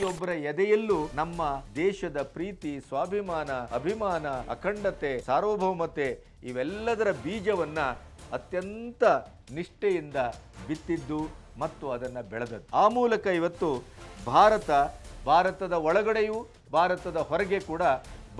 ಪ್ರತಿಯೊಬ್ಬರ ಎದೆಯಲ್ಲೂ ನಮ್ಮ ದೇಶದ ಪ್ರೀತಿ, ಸ್ವಾಭಿಮಾನ, ಅಭಿಮಾನ, ಅಖಂಡತೆ, ಸಾರ್ವಭೌಮತೆ ಇವೆಲ್ಲದರ ಬೀಜವನ್ನ ಅತ್ಯಂತ ನಿಷ್ಠೆಯಿಂದ ಬಿತ್ತಿದ್ದು ಮತ್ತು ಅದನ್ನು ಬೆಳೆದದ್ದು. ಆ ಮೂಲಕ ಇವತ್ತು ಭಾರತ, ಭಾರತದ ಒಳಗಡೆಯೂ ಭಾರತದ ಹೊರಗೆ ಕೂಡ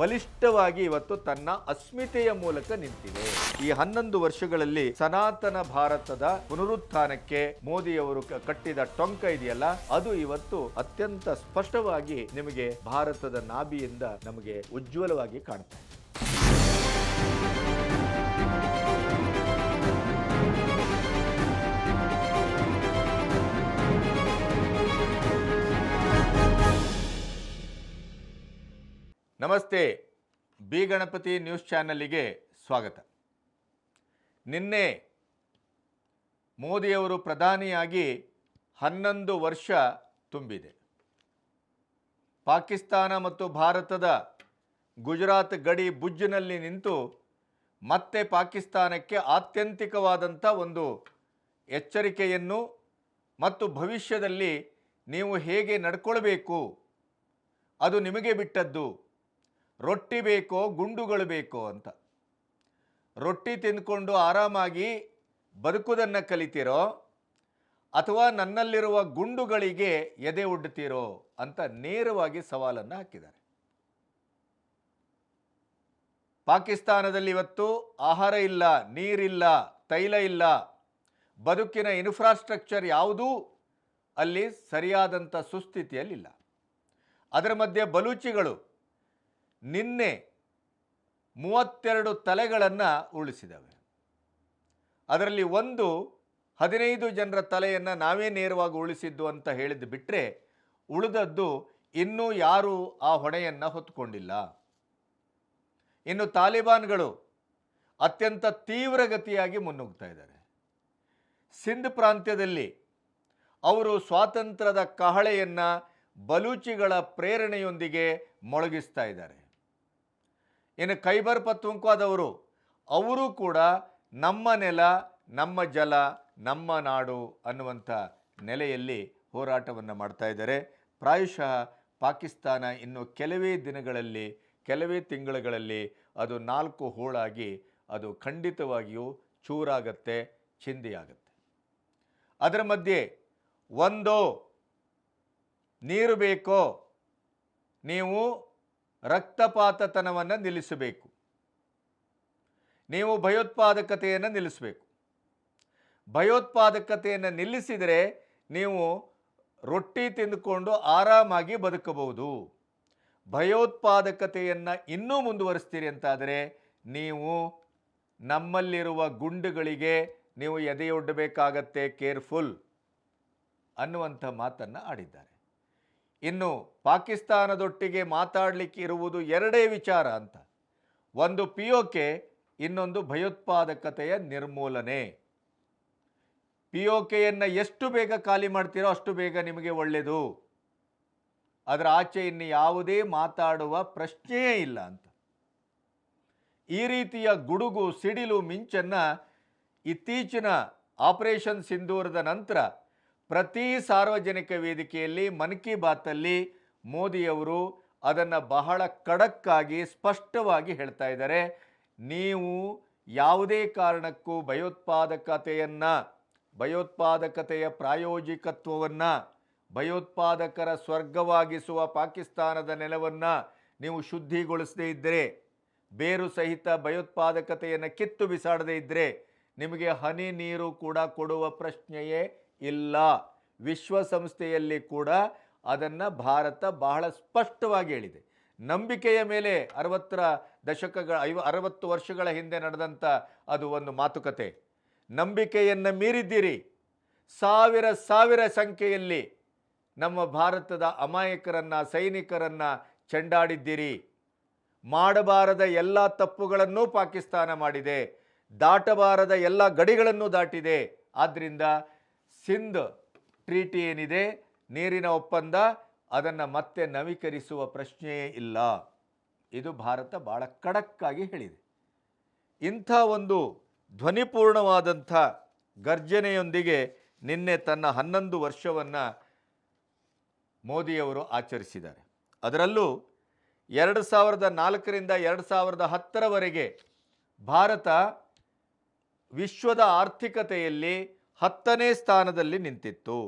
ಬಲಿಷ್ಠವಾಗಿ ಇವತ್ತು ತನ್ನ ಅಸ್ಮಿತೆಯ ಮೂಲಕ ನಿಂತಿದೆ. ಈ ಹನ್ನೊಂದು ವರ್ಷಗಳಲ್ಲಿ ಸನಾತನ ಭಾರತದ ಪುನರುತ್ಥಾನಕ್ಕೆ ಮೋದಿಯವರು ಕಟ್ಟಿದ ಟೊಂಕ ಇದೆಯಲ್ಲ, ಅದು ಇವತ್ತು ಅತ್ಯಂತ ಸ್ಪಷ್ಟವಾಗಿ ನಿಮಗೆ ಭಾರತದ ನಾಭಿಯಿಂದ ನಮಗೆ ಉಜ್ವಲವಾಗಿ ಕಾಣ್ತಾ ನಮಸ್ತೆ, ಬಿ ಗಣಪತಿ ನ್ಯೂಸ್ ಚಾನಲ್ಲಿಗೆ ಸ್ವಾಗತ. ನಿನ್ನೆ ಮೋದಿಯವರು ಪ್ರಧಾನಿಯಾಗಿ ಹನ್ನೊಂದು ವರ್ಷ ತುಂಬಿದೆ. ಪಾಕಿಸ್ತಾನ ಮತ್ತು ಭಾರತದ ಗುಜರಾತ್ ಗಡಿ ಬುಜ್ಜಿನಲ್ಲಿ ನಿಂತು ಮತ್ತೆ ಪಾಕಿಸ್ತಾನಕ್ಕೆ ಆತ್ಯಂತಿಕವಾದಂಥ ಒಂದು ಎಚ್ಚರಿಕೆಯನ್ನು ಮತ್ತು ಭವಿಷ್ಯದಲ್ಲಿ ನೀವು ಹೇಗೆ ನಡ್ಕೊಳ್ಬೇಕು, ಅದು ನಿಮಗೆ ಬಿಟ್ಟದ್ದು. ರೊಟ್ಟಿ ಬೇಕೋ ಗುಂಡುಗಳು ಬೇಕೋ ಅಂತ. ರೊಟ್ಟಿ ತಿಂದ್ಕೊಂಡು ಆರಾಮಾಗಿ ಬದುಕುವುದನ್ನು ಕಲಿತಿರೋ ಅಥವಾ ನನ್ನಲ್ಲಿರುವ ಗುಂಡುಗಳಿಗೆ ಎದೆ ಒಡ್ಡುತ್ತೀರೋ ಅಂತ ನೇರವಾಗಿ ಸವಾಲನ್ನು ಹಾಕಿದ್ದಾರೆ. ಪಾಕಿಸ್ತಾನದಲ್ಲಿ ಇವತ್ತು ಆಹಾರ ಇಲ್ಲ, ನೀರಿಲ್ಲ, ತೈಲ ಇಲ್ಲ. ಬದುಕಿನ ಇನ್ಫ್ರಾಸ್ಟ್ರಕ್ಚರ್ ಯಾವುದೂ ಅಲ್ಲಿ ಸರಿಯಾದಂಥ ಸುಸ್ಥಿತಿಯಲ್ಲಿಲ್ಲ. ಅದರ ಮಧ್ಯೆ ಬಲೂಚಿಗಳು ನಿನ್ನೆ ಮೂವತ್ತೆರಡು ತಲೆಗಳನ್ನು ಉಳಿಸಿದವೆ ಅದರಲ್ಲಿ ಒಂದು ಹದಿನೈದು ಜನರ ತಲೆಯನ್ನು ನಾವೇ ನೇರವಾಗಿ ಉಳಿಸಿದ್ದು ಅಂತ ಹೇಳಿದ್ದು ಬಿಟ್ಟರೆ ಉಳಿದದ್ದು ಇನ್ನೂ ಯಾರೂ ಆ ಹೊಣೆಯನ್ನು ಹೊತ್ಕೊಂಡಿಲ್ಲ. ಇನ್ನು ತಾಲಿಬಾನ್ಗಳು ಅತ್ಯಂತ ತೀವ್ರಗತಿಯಾಗಿ ಮುನ್ನುಗ್ತಾ ಇದ್ದಾರೆ. ಸಿಂಧ್ ಪ್ರಾಂತ್ಯದಲ್ಲಿ ಅವರು ಸ್ವಾತಂತ್ರ್ಯದ ಕಹಳೆಯನ್ನು ಬಲೂಚಿಗಳ ಪ್ರೇರಣೆಯೊಂದಿಗೆ ಮೊಳಗಿಸ್ತಾ ಇದ್ದಾರೆ. ಇನ್ನು ಖೈಬರ್ ಆದವರು, ಅವರು ಕೂಡ ನಮ್ಮ ನೆಲ, ನಮ್ಮ ಜಲ, ನಮ್ಮ ನಾಡು ಅನ್ನುವಂಥ ನೆಲೆಯಲ್ಲಿ ಹೋರಾಟವನ್ನು ಮಾಡ್ತಾ ಇದ್ದಾರೆ. ಪ್ರಾಯಶಃ ಪಾಕಿಸ್ತಾನ ಇನ್ನು ಕೆಲವೇ ದಿನಗಳಲ್ಲಿ, ಕೆಲವೇ ತಿಂಗಳುಗಳಲ್ಲಿ ಅದು ನಾಲ್ಕು ಹೋಳಾಗಿ ಅದು ಖಂಡಿತವಾಗಿಯೂ ಚೂರಾಗತ್ತೆ, ಚಿಂದಿಯಾಗತ್ತೆ. ಅದರ ಮಧ್ಯೆ ಒಂದು ನೀರು ಬೇಕೋ, ನೀವು ರಕ್ತಪಾತತನವನ್ನು ನಿಲ್ಲಿಸಬೇಕು. ನೀವು ಭಯೋತ್ಪಾದಕತೆಯನ್ನು ನಿಲ್ಲಿಸಬೇಕು. ಭಯೋತ್ಪಾದಕತೆಯನ್ನು ನಿಲ್ಲಿಸಿದರೆ ನೀವು ರೊಟ್ಟಿ ತಿಂದುಕೊಂಡು ಆರಾಮಾಗಿ ಬದುಕಬಹುದು. ಭಯೋತ್ಪಾದಕತೆಯನ್ನು ಇನ್ನೂ ಮುಂದುವರಿಸ್ತೀರಿ ಅಂತಾದರೆ ನೀವು ನಮ್ಮಲ್ಲಿರುವ ಗುಂಡುಗಳಿಗೆ ನೀವು ಎದೆಯೊಡ್ಡಬೇಕಾಗತ್ತೆ, ಕೇರ್ಫುಲ್ ಅನ್ನುವಂಥ ಮಾತನ್ನು ಆಡಿದ್ದಾರೆ. ಇನ್ನು ಪಾಕಿಸ್ತಾನದೊಟ್ಟಿಗೆ ಮಾತಾಡಲಿಕ್ಕೆ ಇರುವುದು ಎರಡೇ ವಿಚಾರ ಅಂತ. ಒಂದು ಪಿ ಕೆ ಇನ್ನೊಂದು ಭಯೋತ್ಪಾದಕತೆಯ ನಿರ್ಮೂಲನೆ. ಪಿ ಒ ಕೆಯನ್ನು ಎಷ್ಟು ಬೇಗ ಖಾಲಿ ಮಾಡ್ತೀರೋ ಅಷ್ಟು ಬೇಗ ನಿಮಗೆ ಒಳ್ಳೆಯದು ಅದರ ಆಚೆ ಇನ್ನು ಯಾವುದೇ ಮಾತಾಡುವ ಪ್ರಶ್ನೆಯೇ ಇಲ್ಲ ಅಂತ. ಈ ರೀತಿಯ ಗುಡುಗು, ಸಿಡಿಲು, ಮಿಂಚನ್ನು ಇತ್ತೀಚಿನ ಆಪರೇಷನ್ ಸಿಂಧೂರದ ನಂತರ ಪ್ರತಿ ಸಾರ್ವಜನಿಕ ವೇದಿಕೆಯಲ್ಲಿ ಮನ್ ಕಿ ಬಾತಲ್ಲಿ ಮೋದಿಯವರು ಅದನ್ನು ಬಹಳ ಖಡಕ್ಕಾಗಿ ಸ್ಪಷ್ಟವಾಗಿ ಹೇಳ್ತಾ ಇದ್ದಾರೆ. ನೀವು ಯಾವುದೇ ಕಾರಣಕ್ಕೂ ಭಯೋತ್ಪಾದಕತೆಯನ್ನು, ಭಯೋತ್ಪಾದಕತೆಯ ಪ್ರಾಯೋಜಿಕತ್ವವನ್ನು, ಭಯೋತ್ಪಾದಕರ ಸ್ವರ್ಗವಾಗಿಸುವ ಪಾಕಿಸ್ತಾನದ ನೆಲವನ್ನು ನೀವು ಶುದ್ಧಿಗೊಳಿಸದೇ ಇದ್ದರೆ, ಬೇರು ಸಹಿತ ಭಯೋತ್ಪಾದಕತೆಯನ್ನು ಕಿತ್ತು ಬಿಸಾಡದೇ ಇದ್ದರೆ, ನಿಮಗೆ ಹನಿ ನೀರು ಕೂಡ ಕೊಡುವ ಪ್ರಶ್ನೆಯೇ ಇಲ್ಲ. ವಿಶ್ವಸಂಸ್ಥೆಯಲ್ಲಿ ಕೂಡ ಅದನ್ನು ಭಾರತ ಬಹಳ ಸ್ಪಷ್ಟವಾಗಿ ಹೇಳಿದೆ. ನಂಬಿಕೆಯ ಮೇಲೆ ಅರವತ್ತರ ದಶಕಗಳ ಐವ, ಅರವತ್ತು ವರ್ಷಗಳ ಹಿಂದೆ ನಡೆದಂಥ ಅದು ಒಂದು ಮಾತುಕತೆ. ನಂಬಿಕೆಯನ್ನು ಮೀರಿದ್ದೀರಿ. ಸಾವಿರ ಸಾವಿರ ಸಂಖ್ಯೆಯಲ್ಲಿ ನಮ್ಮ ಭಾರತದ ಅಮಾಯಕರನ್ನು, ಸೈನಿಕರನ್ನು ಚೆಂಡಾಡಿದ್ದೀರಿ. ಮಾಡಬಾರದ ಎಲ್ಲ ತಪ್ಪುಗಳನ್ನೂ ಪಾಕಿಸ್ತಾನ ಮಾಡಿದೆ. ದಾಟಬಾರದ ಎಲ್ಲ ಗಡಿಗಳನ್ನು ದಾಟಿದೆ. ಆದ್ದರಿಂದ ಸಿಂಧ್ ಟ್ರೀಟಿ ಏನಿದೆ? ನೀರಿನ ಒಪ್ಪಂದ, ಅದನ್ನು ಮತ್ತೆ ನವೀಕರಿಸುವ ಪ್ರಶ್ನೆಯೇ ಇಲ್ಲ. ಇದು ಭಾರತ ಭಾಳ ಖಡಕ್ಕಾಗಿ ಹೇಳಿದೆ. ಇಂಥ ಒಂದು ಧ್ವನಿಪೂರ್ಣವಾದಂಥ ಗರ್ಜನೆಯೊಂದಿಗೆ ನಿನ್ನೆ ತನ್ನ ಹನ್ನೊಂದು ವರ್ಷವನ್ನು ಮೋದಿಯವರು ಆಚರಿಸಿದ್ದಾರೆ. ಅದರಲ್ಲೂ ಎರಡು ಸಾವಿರದ ನಾಲ್ಕರಿಂದ ಎರಡು ಸಾವಿರದ ಹತ್ತರವರೆಗೆ ಭಾರತ ವಿಶ್ವದ ಆರ್ಥಿಕತೆಯಲ್ಲಿ ಹತ್ತನೇ ಸ್ಥಾನದಲ್ಲಿ ನಿಂತಿತ್ತು.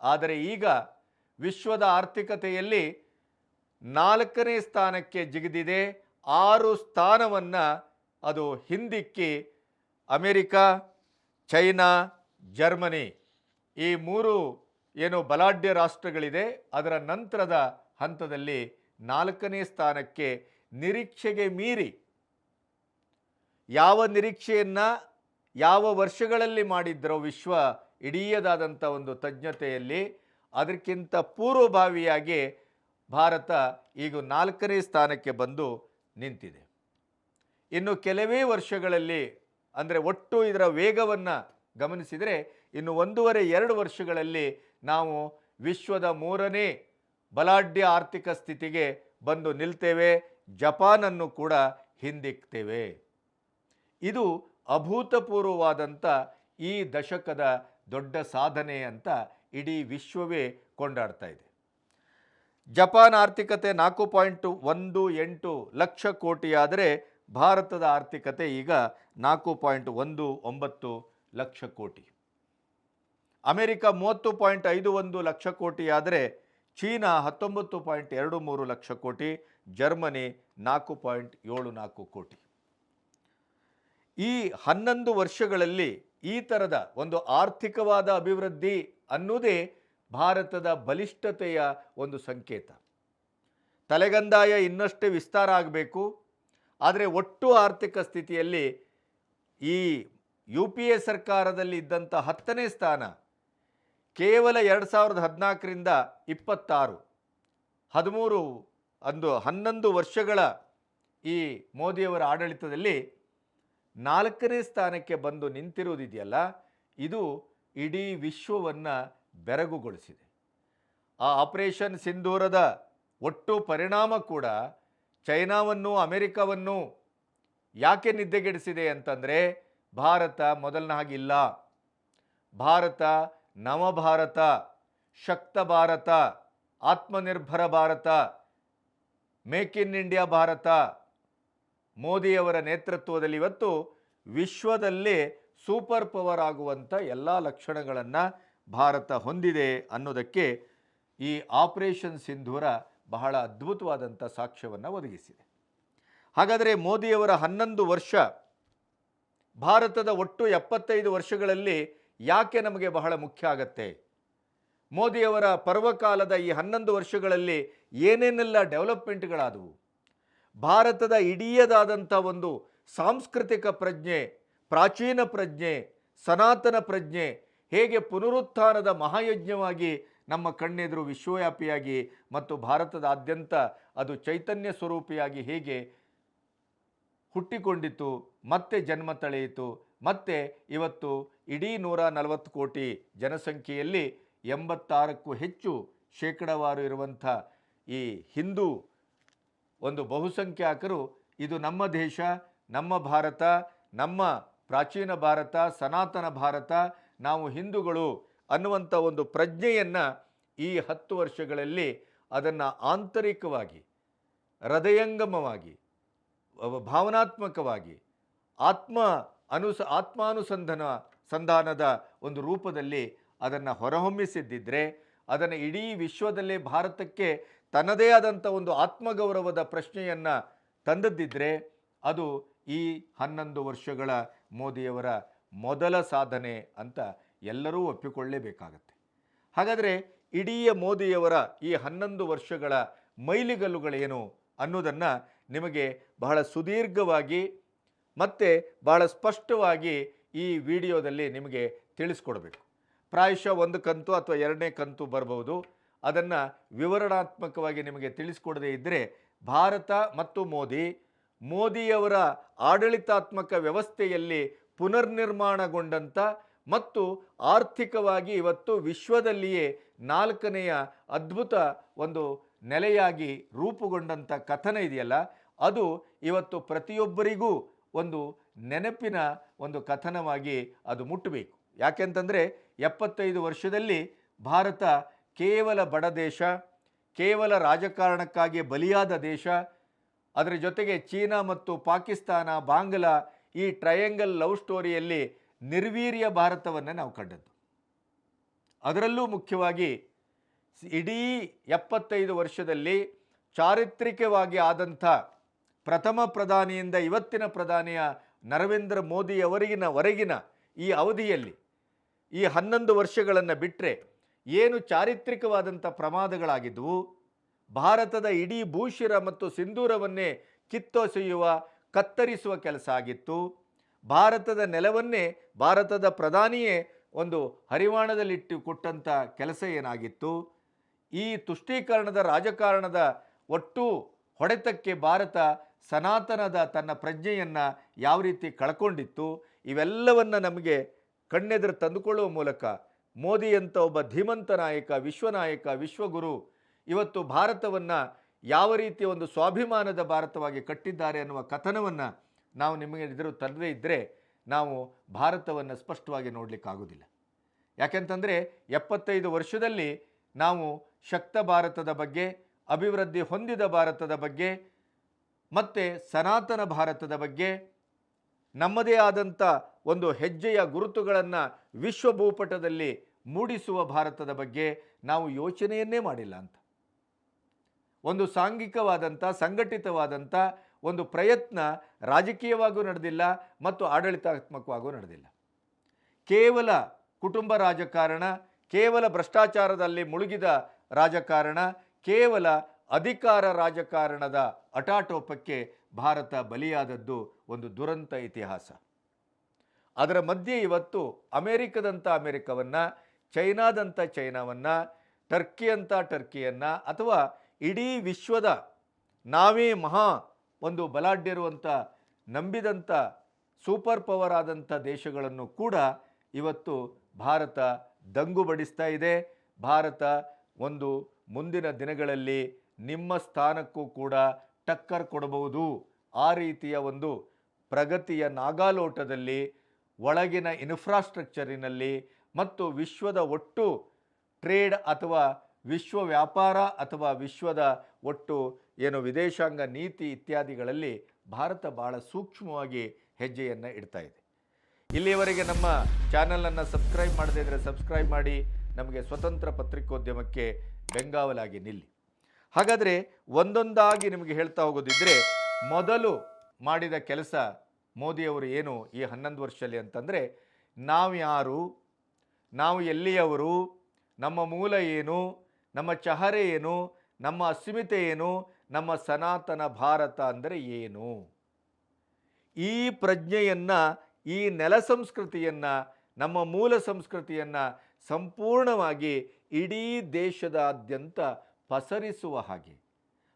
ಆದರೆ ಈಗ ವಿಶ್ವದ ಆರ್ಥಿಕತೆಯಲ್ಲಿ ನಾಲ್ಕನೇ ಸ್ಥಾನಕ್ಕೆ ಜಿಗಿದಿದೆ. ಆರು ಸ್ಥಾನವನ್ನು ಅದು ಹಿಂದಿಕ್ಕಿ ಅಮೆರಿಕಾ, ಚೈನಾ, ಜರ್ಮನಿ ಈ ಮೂರು ಏನು ಬಲಾಢ್ಯ ರಾಷ್ಟ್ರಗಳಿದೆ. ಅದರ ನಂತರದ ಹಂತದಲ್ಲಿ ನಾಲ್ಕನೇ ಸ್ಥಾನಕ್ಕೆ ನಿರೀಕ್ಷೆಗೆ ಮೀರಿ ಯಾವ ನಿರೀಕ್ಷೆಯನ್ನು ಯಾವ ವರ್ಷಗಳಲ್ಲಿ ಮಾಡಿದ್ರೋ ವಿಶ್ವ ಇಡೀಯದಾದಂಥ ಒಂದು ತಜ್ಞತೆಯಲ್ಲಿ ಅದಕ್ಕಿಂತ ಪೂರ್ವಭಾವಿಯಾಗಿ ಭಾರತ ಈಗ ನಾಲ್ಕನೇ ಸ್ಥಾನಕ್ಕೆ ಬಂದು ನಿಂತಿದೆ. ಇನ್ನು ಕೆಲವೇ ವರ್ಷಗಳಲ್ಲಿ, ಅಂದರೆ ಒಟ್ಟು ಇದರ ವೇಗವನ್ನು ಗಮನಿಸಿದರೆ, ಇನ್ನು ಒಂದೂವರೆ ಎರಡು ವರ್ಷಗಳಲ್ಲಿ ನಾವು ವಿಶ್ವದ ಮೂರನೇ ಬಲಾಢ್ಯ ಆರ್ಥಿಕ ಸ್ಥಿತಿಗೆ ಬಂದು ನಿಲ್ತೇವೆ. ಜಪಾನನ್ನು ಕೂಡ ಹಿಂದಿಕ್ತೇವೆ. ಇದು ಅಭೂತಪೂರ್ವವಾದಂಥ ಈ ದಶಕದ ದೊಡ್ಡ ಸಾಧನೆ ಅಂತ ಇಡೀ ವಿಶ್ವವೇ ಕೊಂಡಾಡ್ತಾ ಇದೆ. ಜಪಾನ್ ಆರ್ಥಿಕತೆ ನಾಲ್ಕು ಪಾಯಿಂಟ್ ಒಂದು ಎಂಟು ಲಕ್ಷ ಕೋಟಿಯಾದರೆ ಭಾರತದ ಆರ್ಥಿಕತೆ ಈಗ ನಾಲ್ಕು ಪಾಯಿಂಟ್ ಒಂದು ಒಂಬತ್ತು ಲಕ್ಷ ಕೋಟಿ. ಅಮೆರಿಕ ಮೂವತ್ತು ಪಾಯಿಂಟ್ ಐದು ಒಂದು ಲಕ್ಷ ಕೋಟಿಯಾದರೆ ಚೀನಾ ಹತ್ತೊಂಬತ್ತು ಪಾಯಿಂಟ್ ಎರಡು ಮೂರು ಲಕ್ಷ ಕೋಟಿ, ಜರ್ಮನಿ ನಾಲ್ಕು ಪಾಯಿಂಟ್ ಏಳು ನಾಲ್ಕು ಕೋಟಿ. ಈ ಹನ್ನೊಂದು ವರ್ಷಗಳಲ್ಲಿ ಈ ಥರದ ಒಂದು ಆರ್ಥಿಕವಾದ ಅಭಿವೃದ್ಧಿ ಅನ್ನೋದೇ ಭಾರತದ ಬಲಿಷ್ಠತೆಯ ಒಂದು ಸಂಕೇತ. ತಲೆಗಂದಾಯ ಇನ್ನಷ್ಟೇ ವಿಸ್ತಾರ ಆಗಬೇಕು. ಆದರೆ ಒಟ್ಟು ಆರ್ಥಿಕ ಸ್ಥಿತಿಯಲ್ಲಿ ಈ ಯು ಪಿ ಎ ಸರ್ಕಾರದಲ್ಲಿ ಇದ್ದಂಥ ಹತ್ತನೇ ಸ್ಥಾನ ಕೇವಲ ಎರಡು ಸಾವಿರದ ಹದಿನಾಲ್ಕರಿಂದ ಇಪ್ಪತ್ತಾರು. ಹದಿಮೂರು ಅಂದು ಹನ್ನೊಂದು ವರ್ಷಗಳ ಈ ಮೋದಿಯವರ ಆಡಳಿತದಲ್ಲಿ ನಾಲ್ಕನೇ ಸ್ಥಾನಕ್ಕೆ ಬಂದು ನಿಂತಿರುವುದಿದೆಯಲ್ಲ, ಇದು ಇಡೀ ವಿಶ್ವವನ್ನು ಬೆರಗುಗೊಳಿಸಿದೆ. ಆ ಆಪರೇಷನ್ ಸಿಂಧೂರದ ಒಟ್ಟು ಪರಿಣಾಮ ಕೂಡ ಚೈನಾವನ್ನು ಅಮೆರಿಕವನ್ನು ಯಾಕೆ ನಿದ್ದೆಗೆಡಿಸಿದೆ ಅಂತಂದರೆ, ಭಾರತ ಮೊದಲನ ಹಾಗಿಲ್ಲ ಭಾರತ ನವಭಾರತ ಶಕ್ತ Bharat, Atmanirbhar Bharat, make in India Bharat ಮೋದಿಯವರ ನೇತೃತ್ವದಲ್ಲಿ ಇವತ್ತು ವಿಶ್ವದಲ್ಲೇ ಸೂಪರ್ ಪವರ್ ಆಗುವಂಥ ಎಲ್ಲ ಲಕ್ಷಣಗಳನ್ನು ಭಾರತ ಹೊಂದಿದೆ ಅನ್ನೋದಕ್ಕೆ ಈ ಆಪರೇಷನ್ ಸಿಂಧೂರ ಬಹಳ ಅದ್ಭುತವಾದಂಥ ಸಾಕ್ಷ್ಯವನ್ನು ಒದಗಿಸಿದೆ. ಹಾಗಾದರೆ ಮೋದಿಯವರ ಹನ್ನೊಂದು ವರ್ಷ ಭಾರತದ ಒಟ್ಟು ಎಪ್ಪತ್ತೈದು ವರ್ಷಗಳಲ್ಲಿ ಯಾಕೆ ನಮಗೆ ಬಹಳ ಮುಖ್ಯ ಆಗತ್ತೆ? ಮೋದಿಯವರ ಪರ್ವಕಾಲದ ಈ ಹನ್ನೊಂದು ವರ್ಷಗಳಲ್ಲಿ ಏನೇನೆಲ್ಲ ಡೆವಲಪ್ಮೆಂಟ್ಗಳಾದವು? ಭಾರತದ ಇಡೀಯದಾದಂಥ ಒಂದು ಸಾಂಸ್ಕೃತಿಕ ಪ್ರಜ್ಞೆ, ಪ್ರಾಚೀನ ಪ್ರಜ್ಞೆ, ಸನಾತನ ಪ್ರಜ್ಞೆ, ಹೇಗೆ ಪುನರುತ್ಥಾನದ ಮಹಾಯಜ್ಞವಾಗಿ ನಮ್ಮ ಕಣ್ಣೆದುರು ವಿಶ್ವವ್ಯಾಪಿಯಾಗಿ ಮತ್ತು ಭಾರತದಾದ್ಯಂತ ಅದು ಚೈತನ್ಯ ಸ್ವರೂಪಿಯಾಗಿ ಹೇಗೆ ಹುಟ್ಟಿಕೊಂಡಿತು ಮತ್ತೆ ಜನ್ಮ ತಳೆಯಿತು, ಮತ್ತೆ ಇವತ್ತು ಇಡೀ ನೂರ ನಲವತ್ತು ಕೋಟಿ ಜನಸಂಖ್ಯೆಯಲ್ಲಿ ಎಂಬತ್ತಾರಕ್ಕೂ ಹೆಚ್ಚು ಶೇಕಡಾವಾರು ಇರುವಂಥ ಈ ಹಿಂದೂ ಒಂದು ಬಹುಸಂಖ್ಯಾಕರು, ಇದು ನಮ್ಮ ದೇಶ, ನಮ್ಮ ಭಾರತ, ನಮ್ಮ ಪ್ರಾಚೀನ ಭಾರತ, ಸನಾತನ ಭಾರತ, ನಾವು ಹಿಂದೂಗಳು ಅನ್ನುವಂಥ ಒಂದು ಪ್ರಜ್ಞೆಯನ್ನು ಈ ಹತ್ತು ವರ್ಷಗಳಲ್ಲಿ ಅದನ್ನು ಆಂತರಿಕವಾಗಿ, ಹೃದಯಂಗಮವಾಗಿ ಭಾವನಾತ್ಮಕವಾಗಿ, ಆತ್ಮ ಅನುಸ, ಆತ್ಮಾನುಸಂಧಾನ ಸಂಧಾನದ ಒಂದು ರೂಪದಲ್ಲಿ ಅದನ್ನು ಹೊರಹೊಮ್ಮಿಸಿದ್ದಿದ್ರೆ, ಅದನ್ನು ಇಡೀ ವಿಶ್ವದಲ್ಲೇ ಭಾರತಕ್ಕೆ ತನ್ನದೇ ಆದಂಥ ಒಂದು ಆತ್ಮಗೌರವದ ಪ್ರಶ್ನೆಯನ್ನು ತಂದದ್ದಿದ್ರೆ ಅದು ಈ ಹನ್ನೊಂದು ವರ್ಷಗಳ ಮೋದಿಯವರ ಮೊದಲ ಸಾಧನೆ ಅಂತ ಎಲ್ಲರೂ ಒಪ್ಪಿಕೊಳ್ಳಲೇಬೇಕಾಗತ್ತೆ ಹಾಗಾದರೆ ಇಡೀ ಮೋದಿಯವರ ಈ ಹನ್ನೊಂದು ವರ್ಷಗಳ ಮೈಲಿಗಲ್ಲುಗಳೇನು ಅನ್ನೋದನ್ನು ನಿಮಗೆ ಬಹಳ ಸುದೀರ್ಘವಾಗಿ ಮತ್ತು ಬಹಳ ಸ್ಪಷ್ಟವಾಗಿ ಈ ವಿಡಿಯೋದಲ್ಲಿ ನಿಮಗೆ ತಿಳಿಸ್ಕೊಡ್ಬೇಕು. ಪ್ರಾಯಶಃ ಒಂದು ಕಂತು ಅಥವಾ ಎರಡನೇ ಕಂತು ಬರ್ಬೋದು. ಅದನ್ನು ವಿವರಣಾತ್ಮಕವಾಗಿ ನಿಮಗೆ ತಿಳಿಸ್ಕೊಡದೇ ಇದ್ದರೆ ಭಾರತ ಮತ್ತು ಮೋದಿ, ಮೋದಿಯವರ ಆಡಳಿತಾತ್ಮಕ ವ್ಯವಸ್ಥೆಯಲ್ಲಿ ಪುನರ್ನಿರ್ಮಾಣಗೊಂಡಂಥ ಮತ್ತು ಆರ್ಥಿಕವಾಗಿ ಇವತ್ತು ವಿಶ್ವದಲ್ಲಿಯೇ ನಾಲ್ಕನೆಯ ಅದ್ಭುತ ಒಂದು ನೆಲೆಯಾಗಿ ರೂಪುಗೊಂಡಂಥ ಕಥನ ಇದೆಯಲ್ಲ, ಅದು ಇವತ್ತು ಪ್ರತಿಯೊಬ್ಬರಿಗೂ ಒಂದು ನೆನಪಿನ ಒಂದು ಕಥನವಾಗಿ ಅದು ಮುಟ್ಟಬೇಕು. ಯಾಕೆಂತಂದರೆ ಎಪ್ಪತ್ತೈದು ವರ್ಷದಲ್ಲಿ ಭಾರತ ಕೇವಲ ಬಡ ದೇಶ, ಕೇವಲ ರಾಜಕಾರಣಕ್ಕಾಗಿ ಬಲಿಯಾದ ದೇಶ, ಅದರ ಜೊತೆಗೆ ಚೀನಾ ಮತ್ತು ಪಾಕಿಸ್ತಾನ, ಬಾಂಗ್ಲಾ ಈ ಟ್ರಯಾಂಗಲ್ ಲವ್ ಸ್ಟೋರಿಯಲ್ಲಿ ನಿರ್ವೀರ್ಯ ಭಾರತವನ್ನು ನಾವು ಕಂಡದ್ದು. ಅದರಲ್ಲೂ ಮುಖ್ಯವಾಗಿ ಇಡೀ ಎಪ್ಪತ್ತೈದು ವರ್ಷದಲ್ಲಿ ಚಾರಿತ್ರಿಕವಾಗಿ ಆದಂಥ ಪ್ರಥಮ ಪ್ರಧಾನಿಯಿಂದ ಇವತ್ತಿನ ಪ್ರಧಾನಿಯ ನರೇಂದ್ರ ಮೋದಿಯವರೆಗಿನವರೆಗಿನ ಈ ಅವಧಿಯಲ್ಲಿ ಈ ಹನ್ನೊಂದು ವರ್ಷಗಳನ್ನು ಬಿಟ್ಟರೆ ಏನು ಚಾರಿತ್ರಿಕವಾದಂಥ ಪ್ರಮಾದಗಳಾಗಿದ್ದವು ಭಾರತದ ಇಡೀ ಭೂಶಿರ ಮತ್ತು ಸಿಂಧೂರವನ್ನೇ ಕಿತ್ತೊಸೆಯುವ, ಕತ್ತರಿಸುವ ಕೆಲಸ ಆಗಿತ್ತು. ಭಾರತದ ನೆಲವನ್ನೇ ಭಾರತದ ಪ್ರಧಾನಿಯೇ ಒಂದು ಹರಿವಾಣದಲ್ಲಿಟ್ಟು ಕೊಟ್ಟಂಥ ಕೆಲಸ ಏನಾಗಿತ್ತು. ಈ ತುಷ್ಟೀಕರಣದ ರಾಜಕಾರಣದ ಒಟ್ಟು ಹೊಡೆತಕ್ಕೆ ಭಾರತ ಸನಾತನದ ತನ್ನ ಪ್ರಜ್ಞೆಯನ್ನು ಯಾವ ರೀತಿ ಕಳ್ಕೊಂಡಿತ್ತು, ಇವೆಲ್ಲವನ್ನು ನಮಗೆ ಕಣ್ಣೆದುರು ತಂದುಕೊಳ್ಳುವ ಮೂಲಕ ಮೋದಿಯಂಥ ಒಬ್ಬ ಧೀಮಂತ ನಾಯಕ, ವಿಶ್ವನಾಯಕ, ವಿಶ್ವಗುರು ಇವತ್ತು ಭಾರತವನ್ನು ಯಾವ ರೀತಿಯ ಒಂದು ಸ್ವಾಭಿಮಾನದ ಭಾರತವಾಗಿ ಕಟ್ಟಿದ್ದಾರೆ ಅನ್ನುವ ಕಥನವನ್ನು ನಾವು ನಿಮಗೆ ಎದುರು ತಂದೇ ಇದ್ದರೆ ನಾವು ಭಾರತವನ್ನು ಸ್ಪಷ್ಟವಾಗಿ ನೋಡಲಿಕ್ಕಾಗೋದಿಲ್ಲ. ಯಾಕೆಂತಂದರೆ ಎಪ್ಪತ್ತೈದು ವರ್ಷದಲ್ಲಿ ನಾವು ಶಕ್ತ ಭಾರತದ ಬಗ್ಗೆ, ಅಭಿವೃದ್ಧಿ ಹೊಂದಿದ ಭಾರತದ ಬಗ್ಗೆ, ಮತ್ತು ಸನಾತನ ಭಾರತದ ಬಗ್ಗೆ, ನಮ್ಮದೇ ಆದಂಥ ಒಂದು ಹೆಜ್ಜೆಯ ಗುರುತುಗಳನ್ನು ವಿಶ್ವ ಭೂಪಟದಲ್ಲಿ ಮೂಡಿಸುವ ಭಾರತದ ಬಗ್ಗೆ ನಾವು ಯೋಚನೆಯನ್ನೇ ಮಾಡಿಲ್ಲ ಅಂತ. ಒಂದು ಸಾಂಘಿಕವಾದಂಥ, ಸಂಘಟಿತವಾದಂಥ ಒಂದು ಪ್ರಯತ್ನ ರಾಜಕೀಯವಾಗೂ ನಡೆದಿಲ್ಲ ಮತ್ತು ಆಡಳಿತಾತ್ಮಕವಾಗೂ ನಡೆದಿಲ್ಲ. ಕೇವಲ ಕುಟುಂಬ ರಾಜಕಾರಣ, ಕೇವಲ ಭ್ರಷ್ಟಾಚಾರದಲ್ಲಿ ಮುಳುಗಿದ ರಾಜಕಾರಣ, ಕೇವಲ ಅಧಿಕಾರ ರಾಜಕಾರಣದ ಅಟಾಟೋಪಕ್ಕೆ ಭಾರತ ಬಲಿಯಾದದ್ದು ಒಂದು ದುರಂತ ಇತಿಹಾಸ. ಅದರ ಮಧ್ಯೆ ಇವತ್ತು ಅಮೇರಿಕದಂಥ ಅಮೇರಿಕವನ್ನು ಚೈನಾದಂಥ ಚೈನಾವನ್ನು, ಟರ್ಕಿ ಅಂತ ಟರ್ಕಿಯನ್ನು ಅಥವಾ ಇಡೀ ವಿಶ್ವದ ನಾವೇ ಮಹಾ ಒಂದು ಬಲಾಢ್ಯರುವಂಥ ನಂಬಿದಂಥ ಸೂಪರ್ ಪವರ್ ಆದಂಥ ದೇಶಗಳನ್ನು ಕೂಡ ಇವತ್ತು ಭಾರತ ದಂಗು ಬಡಿಸ್ತಾ ಇದೆ. ಭಾರತ ಒಂದು ಮುಂದಿನ ದಿನಗಳಲ್ಲಿ ನಿಮ್ಮ ಸ್ಥಾನಕ್ಕೂ ಕೂಡ ಟಕ್ಕರ್ ಕೊಡಬಹುದು. ಆ ರೀತಿಯ ಒಂದು ಪ್ರಗತಿಯ ನಾಗಾಲೋಟದಲ್ಲಿ, ಒಳಗಿನ ಇನ್ಫ್ರಾಸ್ಟ್ರಕ್ಚರಿನಲ್ಲಿ ಮತ್ತು ವಿಶ್ವದ ಒಟ್ಟು ಟ್ರೇಡ್ ಅಥವಾ ವಿಶ್ವ ವ್ಯಾಪಾರ ಅಥವಾ ವಿಶ್ವದ ಒಟ್ಟು ಏನು ವಿದೇಶಾಂಗ ನೀತಿ ಇತ್ಯಾದಿಗಳಲ್ಲಿ ಭಾರತ ಭಾಳ ಸೂಕ್ಷ್ಮವಾಗಿ ಹೆಜ್ಜೆಯನ್ನು ಇಡ್ತಾ ಇದೆ. ಇಲ್ಲಿಯವರೆಗೆ ನಮ್ಮ ಚಾನಲನ್ನು ಸಬ್ಸ್ಕ್ರೈಬ್ ಮಾಡದೇ ಇದ್ದರೆ ಸಬ್ಸ್ಕ್ರೈಬ್ ಮಾಡಿ, ನಮಗೆ ಸ್ವತಂತ್ರ ಪತ್ರಿಕೋದ್ಯಮಕ್ಕೆ ಬೆಂಗಾವಲಾಗಿ ನಿಲ್ಲಿ. ಹಾಗಾದರೆ ಒಂದೊಂದಾಗಿ ನಿಮಗೆ ಹೇಳ್ತಾ ಹೋಗೋದಿದ್ರೆ, ಮೊದಲು ಮಾಡಿದ ಕೆಲಸ ಮೋದಿಯವರು ಏನು ಈ ಹನ್ನೊಂದು ವರ್ಷದಲ್ಲಿ ಅಂತಂದರೆ ನಾವು ಯಾರು ನಾವು ಎಲ್ಲಿಯವರು? ನಮ್ಮ ಮೂಲ ಏನು? ನಮ್ಮ ಚಹರೆ ಏನು? ನಮ್ಮ ಅಸ್ಮಿತೆ ಏನು? ನಮ್ಮ ಸನಾತನ ಭಾರತ ಅಂದರೆ ಏನು? ಈ ಪ್ರಜ್ಞೆಯನ್ನು, ಈ ನೆಲ ಸಂಸ್ಕೃತಿಯನ್ನು, ನಮ್ಮ ಮೂಲ ಸಂಸ್ಕೃತಿಯನ್ನು ಸಂಪೂರ್ಣವಾಗಿ ಇಡೀ ದೇಶದಾದ್ಯಂತ ಪಸರಿಸುವ ಹಾಗೆ.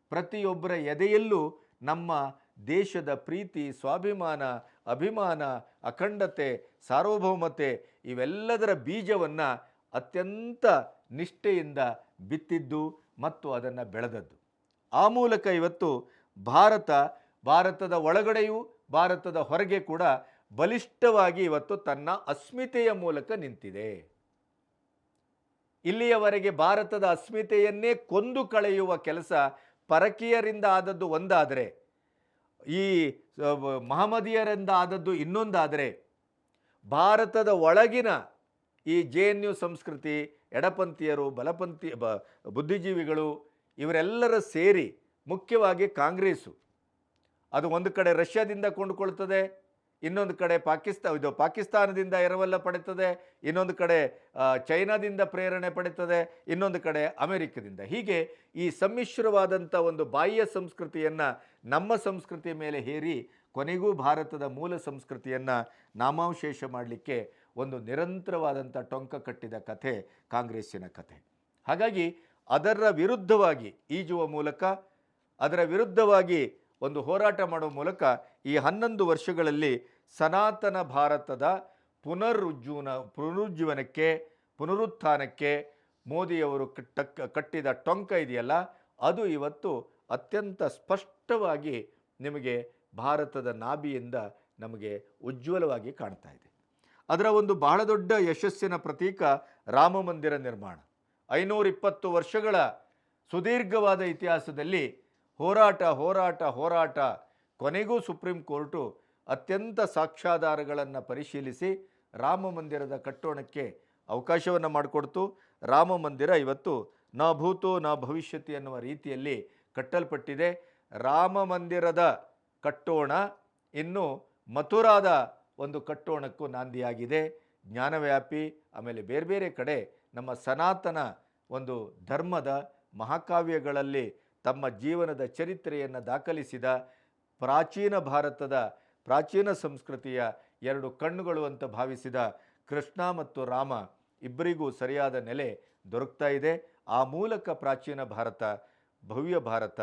ಪ್ರತಿಯೊಬ್ಬರ ಎದೆಯಲ್ಲೂ ನಮ್ಮ ದೇಶದ ಪ್ರೀತಿ, ಸ್ವಾಭಿಮಾನ, ಅಭಿಮಾನ, ಅಖಂಡತೆ, ಸಾರ್ವಭೌಮತೆ ಇವೆಲ್ಲದರ ಬೀಜವನ್ನು ಅತ್ಯಂತ ನಿಷ್ಠೆಯಿಂದ ಬಿತ್ತಿದ್ದು ಮತ್ತು ಅದನ್ನು ಬೆಳೆದದ್ದು. ಆ ಮೂಲಕ ಇವತ್ತು ಭಾರತ, ಭಾರತದ ಒಳಗಡೆಯೂ ಭಾರತದ ಹೊರಗೆ ಕೂಡ ಬಲಿಷ್ಠವಾಗಿ ಇವತ್ತು ತನ್ನ ಅಸ್ಮಿತೆಯ ಮೂಲಕ ನಿಂತಿದೆ. ಇಲ್ಲಿಯವರೆಗೆ ಭಾರತದ ಅಸ್ಮಿತೆಯನ್ನೇ ಕೊಂದು ಕಳೆಯುವ ಕೆಲಸ ಪರಕೀಯರಿಂದ ಆದದ್ದು ಒಂದಾದರೆ ಈ ಮಹಮ್ಮದಿಯರಿಂದ ಆದದ್ದು ಇನ್ನೊಂದಾದರೆ ಭಾರತದ ಒಳಗಿನ ಈ ಜೆ ಎನ್ ಯು ಸಂಸ್ಕೃತಿ, ಎಡಪಂಥೀಯರು, ಬಲಪಂಥಿ, ಬ, ಬುದ್ಧಿಜೀವಿಗಳು ಇವರೆಲ್ಲರ ಸೇರಿ ಮುಖ್ಯವಾಗಿ ಕಾಂಗ್ರೆಸ್ಸು. ಅದು ಒಂದು ಕಡೆ ರಷ್ಯಾದಿಂದ ಕೊಂಡುಕೊಳ್ತದೆ, ಇನ್ನೊಂದು ಕಡೆ ಪಾಕಿಸ್ತಾ, ಇದು ಪಾಕಿಸ್ತಾನದಿಂದ ಎರವಲ್ಲ ಪಡೆತದೆ, ಇನ್ನೊಂದು ಕಡೆ ಚೈನಾದಿಂದ ಪ್ರೇರಣೆ ಪಡೆತದೆ, ಇನ್ನೊಂದು ಕಡೆ ಅಮೆರಿಕದಿಂದ. ಹೀಗೆ ಈ ಸಮ್ಮಿಶ್ರವಾದಂಥ ಒಂದು ಬಾಹ್ಯ ಸಂಸ್ಕೃತಿಯನ್ನು ನಮ್ಮ ಸಂಸ್ಕೃತಿಯ ಮೇಲೆ ಹೇರಿ ಕೊನೆಗೂ ಭಾರತದ ಮೂಲ ಸಂಸ್ಕೃತಿಯನ್ನು ನಾಮಾವಶೇಷ ಮಾಡಲಿಕ್ಕೆ ಒಂದು ನಿರಂತರವಾದಂಥ ಟೊಂಕ ಕಟ್ಟಿದ ಕಥೆ ಕಾಂಗ್ರೆಸ್ಸಿನ ಕಥೆ. ಹಾಗಾಗಿ ಅದರ ವಿರುದ್ಧವಾಗಿ ಈಜುವ ಮೂಲಕ, ಅದರ ವಿರುದ್ಧವಾಗಿ ಒಂದು ಹೋರಾಟ ಮಾಡುವ ಮೂಲಕ ಈ ಹನ್ನೊಂದು ವರ್ಷಗಳಲ್ಲಿ ಸನಾತನ ಭಾರತದ ಪುನರುಜ್ಜೀವನ, ಪುನರುಜ್ಜೀವನಕ್ಕೆ, ಪುನರುತ್ಥಾನಕ್ಕೆ ಮೋದಿಯವರು ಕಟ್ಟ, ಕಟ್ಟಿದ ಟೊಂಕ ಇದೆಯಲ್ಲ, ಅದು ಇವತ್ತು ಅತ್ಯಂತ ಸ್ಪಷ್ಟವಾಗಿ ನಿಮಗೆ ಭಾರತದ ನಾಭಿಯಿಂದ ನಮಗೆ ಉಜ್ವಲವಾಗಿ ಕಾಣ್ತಾ ಇದೆ. ಅದರ ಒಂದು ಬಹಳ ದೊಡ್ಡ ಯಶಸ್ಸಿನ ಪ್ರತೀಕ ರಾಮ ಮಂದಿರ ನಿರ್ಮಾಣ. ಐನೂರ ಇಪ್ಪತ್ತು ವರ್ಷಗಳ ಸುದೀರ್ಘವಾದ ಇತಿಹಾಸದಲ್ಲಿ ಹೋರಾಟ ಹೋರಾಟ ಹೋರಾಟ, ಕೊನೆಗೂ ಸುಪ್ರೀಂ ಕೋರ್ಟು ಅತ್ಯಂತ ಸಾಕ್ಷ್ಯಾಧಾರಗಳನ್ನು ಪರಿಶೀಲಿಸಿ ರಾಮ ಮಂದಿರದ ಕಟ್ಟೋಣಕ್ಕೆ ಅವಕಾಶವನ್ನು ಮಾಡಿಕೊಡ್ತು. ರಾಮ ಮಂದಿರ ಇವತ್ತು ನ ಭೂತೋ ನ ಭವಿಷ್ಯತಿ ಎನ್ನುವ ರೀತಿಯಲ್ಲಿ ಕಟ್ಟಲ್ಪಟ್ಟಿದೆ. ರಾಮ ಮಂದಿರದ ಕಟ್ಟೋಣ. ಇನ್ನು ಮಥುರಾದ ಒಂದು ಕಟ್ಟೋಣಕ್ಕೂ ನಾಂದಿಯಾಗಿದೆ. ಜ್ಞಾನವ್ಯಾಪಿ, ಆಮೇಲೆ ಬೇರೆ ಬೇರೆ ಕಡೆ ನಮ್ಮ ಸನಾತನ ಒಂದು ಧರ್ಮದ ಮಹಾಕಾವ್ಯಗಳಲ್ಲಿ ತಮ್ಮ ಜೀವನದ ಚರಿತ್ರೆಯನ್ನು ದಾಖಲಿಸಿದ ಪ್ರಾಚೀನ ಭಾರತದ ಪ್ರಾಚೀನ ಸಂಸ್ಕೃತಿಯ ಎರಡು ಕಣ್ಣುಗಳು ಅಂತ ಭಾವಿಸಿದ ಕೃಷ್ಣ ಮತ್ತು ರಾಮ ಇಬ್ಬರಿಗೂ ಸರಿಯಾದ ನೆಲೆ ದೊರಕ್ತಾ ಇದೆ. ಆ ಮೂಲಕ ಪ್ರಾಚೀನ ಭಾರತ ಭವ್ಯ ಭಾರತ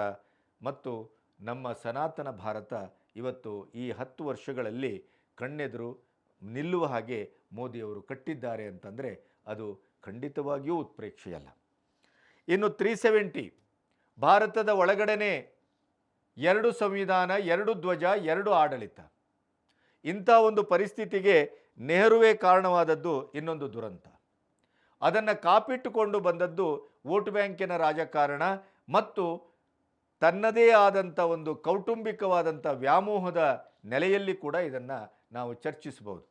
ಮತ್ತು ನಮ್ಮ ಸನಾತನ ಭಾರತ ಇವತ್ತು ಈ ಹತ್ತು ವರ್ಷಗಳಲ್ಲಿ ಕಣ್ಣೆದುರು ನಿಲ್ಲುವ ಹಾಗೆ ಮೋದಿಯವರು ಕಟ್ಟಿದ್ದಾರೆ ಅಂತಂದರೆ ಅದು ಖಂಡಿತವಾಗಿಯೂ ಉತ್ಪ್ರೇಕ್ಷೆಯಲ್ಲ. ಇನ್ನು ತ್ರೀ ಸೆವೆಂಟಿ ಭಾರತದ ಒಳಗಡೆನೆ ಎರಡು ಸಂವಿಧಾನ, ಎರಡು ಧ್ವಜ, ಎರಡು ಆಡಳಿತ. ಇಂಥ ಒಂದು ಪರಿಸ್ಥಿತಿಗೆ ನೆಹರುವೇ ಕಾರಣವಾದದ್ದು ಇನ್ನೊಂದು ದುರಂತ. ಅದನ್ನು ಕಾಪಿಟ್ಟುಕೊಂಡು ಬಂದದ್ದು ವೋಟ್ ಬ್ಯಾಂಕಿನ ರಾಜಕಾರಣ ಮತ್ತು ತನ್ನದೇ ಆದಂಥ ಒಂದು ಕೌಟುಂಬಿಕವಾದಂಥ ವ್ಯಾಮೋಹದ ನೆಲೆಯಲ್ಲಿ ಕೂಡ ಇದನ್ನು ನಾವು ಚರ್ಚಿಸಬಹುದು.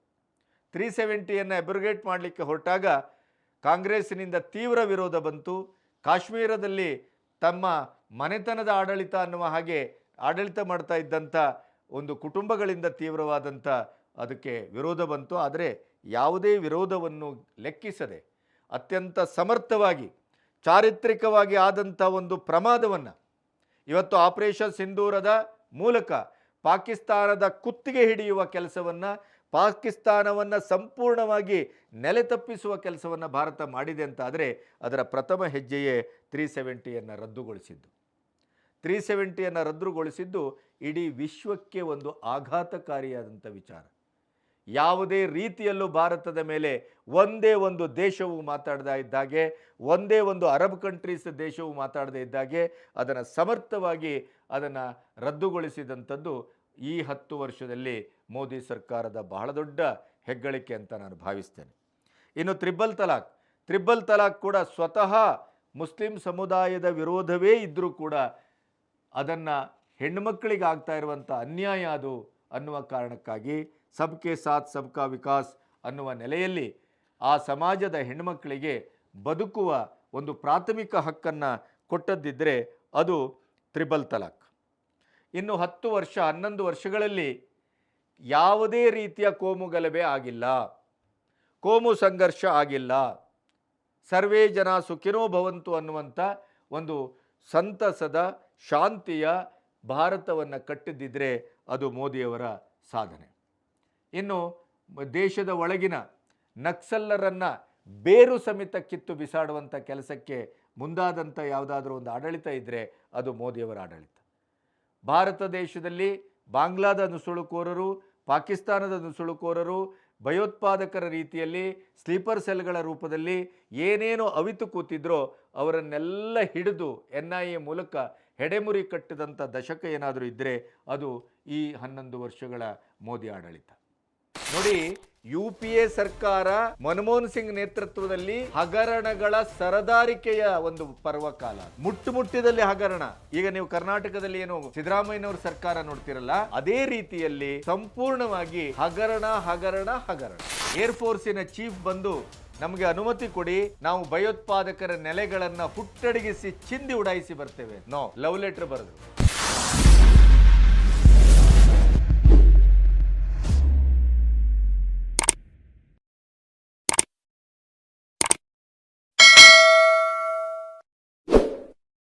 ತ್ರೀ ಸೆವೆಂಟಿಯನ್ನು ಎಬ್ರಿಗೇಟ್ ಮಾಡಲಿಕ್ಕೆ ಹೊರಟಾಗ ಕಾಂಗ್ರೆಸ್ಸಿನಿಂದ ತೀವ್ರ ವಿರೋಧ ಬಂತು. ಕಾಶ್ಮೀರದಲ್ಲಿ ತಮ್ಮ ಮನೆತನದ ಆಡಳಿತ ಅನ್ನುವ ಹಾಗೆ ಆಡಳಿತ ಮಾಡ್ತಾ ಇದ್ದಂಥ ಒಂದು ಕುಟುಂಬಗಳಿಂದ ತೀವ್ರವಾದಂಥ ಅದಕ್ಕೆ ವಿರೋಧ ಬಂತು. ಆದರೆ ಯಾವುದೇ ವಿರೋಧವನ್ನು ಲೆಕ್ಕಿಸದೆ ಅತ್ಯಂತ ಸಮರ್ಥವಾಗಿ ಚಾರಿತ್ರಿಕವಾಗಿ ಆದಂಥ ಒಂದು ಪ್ರಮಾದವನ್ನು ಇವತ್ತು ಆಪರೇಷನ್ ಸಿಂಧೂರದ ಮೂಲಕ ಪಾಕಿಸ್ತಾನದ ಕುತ್ತಿಗೆ ಹಿಡಿಯುವ ಕೆಲಸವನ್ನು, ಪಾಕಿಸ್ತಾನವನ್ನು ಸಂಪೂರ್ಣವಾಗಿ ನೆಲೆ ತಪ್ಪಿಸುವ ಕೆಲಸವನ್ನು ಭಾರತ ಮಾಡಿದೆ ಅಂತಾದರೆ ಅದರ ಪ್ರಥಮ ಹೆಜ್ಜೆಯೇ ತ್ರೀ ಸೆವೆಂಟಿಯನ್ನು ರದ್ದುಗೊಳಿಸಿದ್ದು. ತ್ರೀ ಸೆವೆಂಟಿಯನ್ನು ರದ್ದುಗೊಳಿಸಿದ್ದು ಇಡೀ ವಿಶ್ವಕ್ಕೆ ಒಂದು ಆಘಾತಕಾರಿಯಾದಂಥ ವಿಚಾರ. ಯಾವುದೇ ರೀತಿಯಲ್ಲೂ ಭಾರತದ ಮೇಲೆ ಒಂದೇ ಒಂದು ದೇಶವು ಮಾತಾಡದ ಇದ್ದಾಗೆ ಒಂದೇ ಒಂದು ಅರಬ್ ಕಂಟ್ರೀಸ್ ದೇಶವು ಮಾತಾಡದೇ ಇದ್ದಾಗೆ ಅದನ್ನು ಸಮರ್ಥವಾಗಿ ಅದನ್ನು ರದ್ದುಗೊಳಿಸಿದಂಥದ್ದು ಈ ಹತ್ತು ವರ್ಷದಲ್ಲಿ ಮೋದಿ ಸರ್ಕಾರದ ಬಹಳ ದೊಡ್ಡ ಹೆಗ್ಗಳಿಕೆ ಅಂತ ನಾನು ಭಾವಿಸ್ತೇನೆ. ಇನ್ನು ತ್ರಿಬಲ್ ತಲಾಕ್ ತ್ರಿಬಲ್ ತಲಾಕ್ ಕೂಡ ಸ್ವತಃ ಮುಸ್ಲಿಂ ಸಮುದಾಯದ ವಿರೋಧವೇ ಇದ್ದರೂ ಕೂಡ ಅದನ್ನು ಹೆಣ್ಣುಮಕ್ಕಳಿಗೆ ಆಗ್ತಾ ಇರುವಂಥ ಅನ್ಯಾಯ ಅದು ಅನ್ನುವ ಕಾರಣಕ್ಕಾಗಿ ಸಬ್ಕೆ ಸಾಥ್, ಸಬ್ಕಾ ವಿಕಾಸ್ ಅನ್ನುವ ನೆಲೆಯಲ್ಲಿ ಆ ಸಮಾಜದ ಹೆಣ್ಣುಮಕ್ಕಳಿಗೆ ಬದುಕುವ ಒಂದು ಪ್ರಾಥಮಿಕ ಹಕ್ಕನ್ನು ಕೊಟ್ಟದ್ದಿದ್ದರೆ ಅದು ತ್ರಿಬಲ್ ತಲಾಕ್ ಇನ್ನು ಹತ್ತು ವರ್ಷ, ಹನ್ನೊಂದು ವರ್ಷಗಳಲ್ಲಿ ಯಾವುದೇ ರೀತಿಯ ಕೋಮು ಗಲಭೆ ಆಗಿಲ್ಲ. ಕೋಮು ಸಂಘರ್ಷ ಆಗಿಲ್ಲ. ಸರ್ವೇ ಜನ ಸುಖಿನೋ ಭವಂತು ಅನ್ನುವಂಥ ಒಂದು ಸಂತಸದ, ಶಾಂತಿಯ ಭಾರತವನ್ನು ಕಟ್ಟಿದ್ದಿದ್ರೆ ಅದು ಮೋದಿಯವರ ಸಾಧನೆ. ಇನ್ನು ದೇಶದ ಒಳಗಿನ ನಕ್ಸಲ್ಲರನ್ನು ಬೇರು ಸಮೇತ ಕಿತ್ತು ಬಿಸಾಡುವಂಥ ಕೆಲಸಕ್ಕೆ ಮುಂದಾದಂಥ ಯಾವುದಾದ್ರೂ ಒಂದು ಆಡಳಿತ ಇದ್ದರೆ ಅದು ಮೋದಿಯವರ ಆಡಳಿತ. ಭಾರತ ದೇಶದಲ್ಲಿ ಬಾಂಗ್ಲಾದ ನುಸುಳುಕೋರರು, ಪಾಕಿಸ್ತಾನದ ನುಸುಳುಕೋರರು, ಭಯೋತ್ಪಾದಕರ ರೀತಿಯಲ್ಲಿ ಸ್ಲೀಪರ್ ಸೆಲ್ಗಳ ರೂಪದಲ್ಲಿ ಏನೇನು ಅವಿತು ಕೂತಿದ್ರೋ ಅವರನ್ನೆಲ್ಲ ಹಿಡಿದು ಎನ್ ಐ ಎ ಮೂಲಕ ಹೆಡೆಮುರಿ ಕಟ್ಟಿದಂಥ ದಶಕ ಏನಾದರೂ ಇದ್ದರೆ ಅದು ಈ ಹನ್ನೊಂದು ವರ್ಷಗಳ ಮೋದಿ ಆಡಳಿತ. ನೋಡಿ, ಯು ಪಿ ಎ ಸರ್ಕಾರ ಮನಮೋಹನ್ ಸಿಂಗ್ ನೇತೃತ್ವದಲ್ಲಿ ಹಗರಣಗಳ ಸರದಾರಿಕೆಯ ಒಂದು ಪರ್ವಕಾಲ. ಮುಟ್ಟು ಮುಟ್ಟಿದಲ್ಲಿ ಹಗರಣ. ಈಗ ನೀವು ಕರ್ನಾಟಕದಲ್ಲಿ ಏನು ಸಿದ್ದರಾಮಯ್ಯನವ್ರ ಸರ್ಕಾರ ನೋಡ್ತಿರಲ್ಲ, ಅದೇ ರೀತಿಯಲ್ಲಿ ಸಂಪೂರ್ಣವಾಗಿ ಹಗರಣ ಹಗರಣ ಹಗರಣ. ಏರ್ ಫೋರ್ಸಿನ ಚೀಫ್ ಬಂದು ನಮಗೆ ಅನುಮತಿ ಕೊಡಿ, ನಾವು ಭಯೋತ್ಪಾದಕರ ನೆಲೆಗಳನ್ನ ಹುಟ್ಟಡಗಿಸಿ, ಚಿಂದಿ ಉಡಾಯಿಸಿ ಬರ್ತೇವೆ. ನೋ ಲವ್ ಲೆಟರ್ ಬರೆದ್ರು.